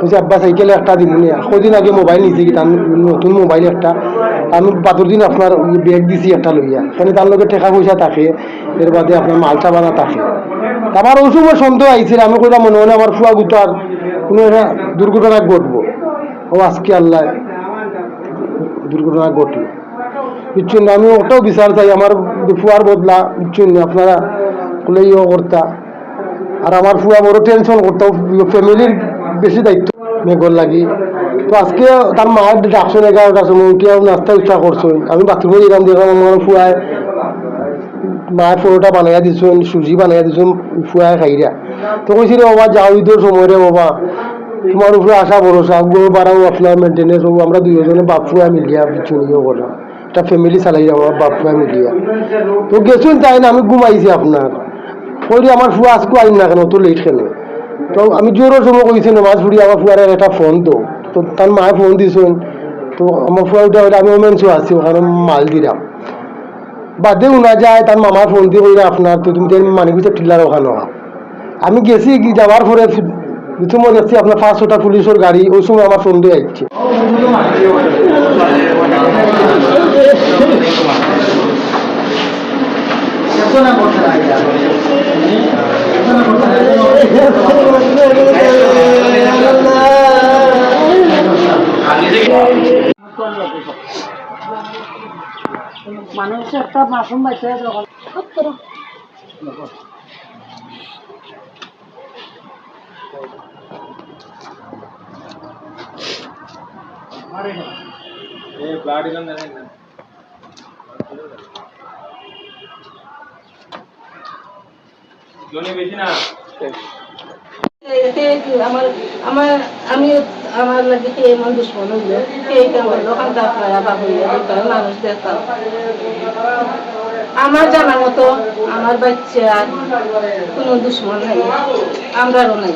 বলছি আব্বা সাইকেলে একটা দিন নিয়ে, কদিন আগে মোবাইল নিয়েছি কি নতুন মোবাইল একটা। আমি বাদর দিন আপনার ব্যাগ দিছি একটা লইয়া। মানে তার লগে টাকা পয়সা থাকে, এর বাদে আপনার মালটা বানা থাকে। আমার ওই সময় সন্দেহ আইছিল, আমি কইলাম, মনে মনে আমার ফুয়া গুতার কোনো একটা দুর্ঘটনা ঘটবো। ও আজকে আল্লাহ দুর্ঘটনা ঘটলো। বুঝছেন আমি ওটাও বিচার চাই, আমার ফুয়ার বদলা বুঝছেন আপনারা খুলে ইয়ে করতা। আর আমার ফুয়া বড় টেনশন করতাম ফ্যামিলির বেশি দায়িত্ব। মেঘর লাগি। তো আজকে তার মায়ের ডাকছেন এগারোটার সময় উঠিয়াও নাস্তা উচ্ছা করছেন আমি বাথরুমে যেলাম দেখলাম আমার ফুয়ায় মায়ের পরোটা বানাইয়া দিছেন, সুজি বানাইয়া দিছেন, ফুয়ায় খাইরা। তো কইছি রে বাবা, যাও ঈদের সময় রে বাবা। তোমার উপরে আশা, ভরসা গো বাড়াও আপনার মেনটেনেন্স হব, আমরা দুজনে বাপ ফুয়া মিলিয়া নিয়েও করলাম। একটা ফ্যামিলি চালাই আমার বাপ ফুয়া মিলিয়া। তো গেছুন তাই না, আমি ঘুমাইছি আপনার। কইরে আমার ফুয়া আজকে আইন না কেন তো লেট কেন? তো আমি জোরের সময় কইছি মাছ ফুড়ি আমার ফুয়ার একটা ফোন তো। তো তার মায়ে ফোন দিছেন, তো আমার ফুয়া উঠে আমি ওমেন্সও আছি, ওখানে মাল দিলাম। বাদে উনা যায়, তার মামার ফোন দিয়ে কইরা, আপনার তো তুমি মানি পিছিয়ে টিলার ওখানে আমি গেছি যাওয়ার পরে সময় দেখছি আপনার পাঁচশোটা পুলিশের গাড়ি, ওই সময় আমার ফোন দিয়ে আসছে মানুষ একটা মাসুম বাচ্চা যখন আমার আমার, আমি আমার লাগে কে এমন কে মানুষ আমার জানা মতো আমার বাচ্চার কোনো দুশ্মন নাই, আমরারও নাই।